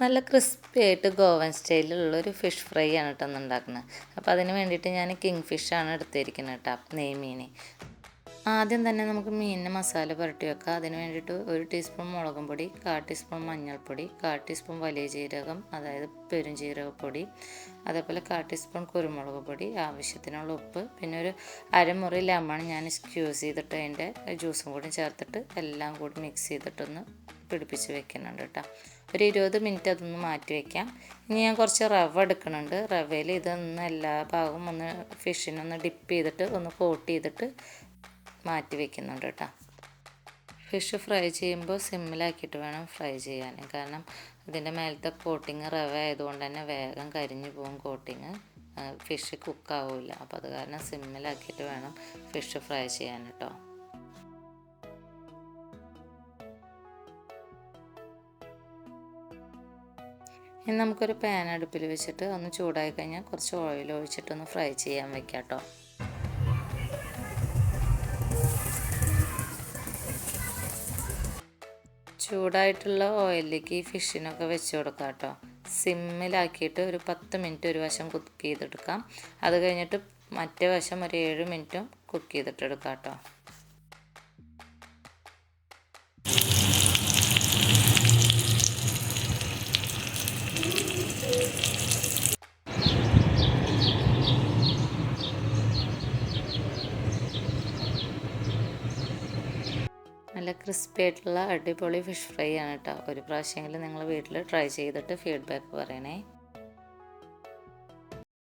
നല്ല ക്രിസ്പി ആയിട്ട് Goan സ്റ്റൈലിലുള്ളൊരു fish fry ആണ് കേട്ടോ ഉണ്ടാക്കുന്നത്. അപ്പോൾ അതിന് വേണ്ടിയിട്ട് ഞാൻ കിങ് ഫിഷാണ് എടുത്തിരിക്കുന്നത് കേട്ടോ നെയ്മീൻ ആദ്യം തന്നെ നമുക്ക് മീനിന് മസാല പുരട്ടി വെക്കാം. അതിന് വേണ്ടിയിട്ട് ഒരു ടീസ്പൂൺ മുളകും പൊടി കാ ടീസ്പൂൺ മഞ്ഞൾപ്പൊടി കാ ടീസ്പൂൺ വലിയ ജീരകം അതായത് പെരുംജീരകപ്പൊടി അതേപോലെ കാ ടീസ്പൂൺ കുരുമുളക് പൊടി ആവശ്യത്തിനുള്ള ഉപ്പ് പിന്നെ ഒരു അരമുറി ലെമൺ ഞാൻ സ്ക്യൂസ് ചെയ്തിട്ട് അതിന്റെ ജ്യൂസും കൂടി ചേർത്തിട്ട് എല്ലാം കൂടി മിക്സ് ചെയ്തിട്ടൊന്ന് പിടിപ്പിച്ച് വെക്കുന്നുണ്ട് കേട്ടോ. ഒരു ഇരുപത് മിനിറ്റ് അതൊന്ന് മാറ്റി വയ്ക്കാം ഇനി ഞാൻ കുറച്ച് റവ എടുക്കുന്നുണ്ട്. റവയിൽ ഇതൊന്ന് എല്ലാ ഭാഗവും ഒന്ന് ഫിഷിനൊന്ന് ഡിപ്പ് ചെയ്തിട്ട് ഒന്ന് കോട്ട് ചെയ്തിട്ട് മാറ്റി വെക്കുന്നുണ്ട് കേട്ടോ. ഫിഷ് ഫ്രൈ ചെയ്യുമ്പോൾ സിമ്മിലാക്കിയിട്ട് വേണം ഫ്രൈ ചെയ്യാൻ. കാരണം ഇതിന്റെ മേലത്തെ കോട്ടിങ് റവ ആയതുകൊണ്ട് തന്നെ വേഗം കരിഞ്ഞു പോകും കോട്ടിങ് ഫിഷ് കുക്കാവില്ല അപ്പോൾ അത് കാരണം സിമ്മിലാക്കിയിട്ട് വേണം ഫിഷ് ഫ്രൈ ചെയ്യാൻ കേട്ടോ. ഇനി നമുക്കൊരു പാൻ അടുപ്പിൽ വെച്ചിട്ട് ഒന്ന് ചൂടായി കഴിഞ്ഞാൽ കുറച്ച് ഓയിൽ ഒഴിച്ചിട്ടൊന്ന് ഫ്രൈ ചെയ്യാൻ വെക്കാം കേട്ടോ. ചൂടായിട്ടുള്ള ഓയിലിലേക്ക് ഈ ഫിഷിനൊക്കെ വെച്ച് കൊടുക്കാം കേട്ടോ. സിമ്മിലാക്കിയിട്ട് ഒരു പത്ത് മിനിറ്റ് ഒരു വശം കുക്ക് ചെയ്തെടുക്കാം. അത് കഴിഞ്ഞിട്ട് മറ്റേ വശം ഒരു ഏഴ് മിനിറ്റും കുക്ക് ചെയ്തിട്ടെടുക്കാം കേട്ടോ. നല്ല ക്രിസ്പി ആയിട്ടുള്ള അടിപൊളി ഫിഷ് ഫ്രൈ ആണ് കേട്ടോ ഒരു പ്രാവശ്യമെങ്കിലും നിങ്ങൾ വീട്ടിൽ ട്രൈ ചെയ്തിട്ട് ഫീഡ്ബാക്ക് പറയണേ.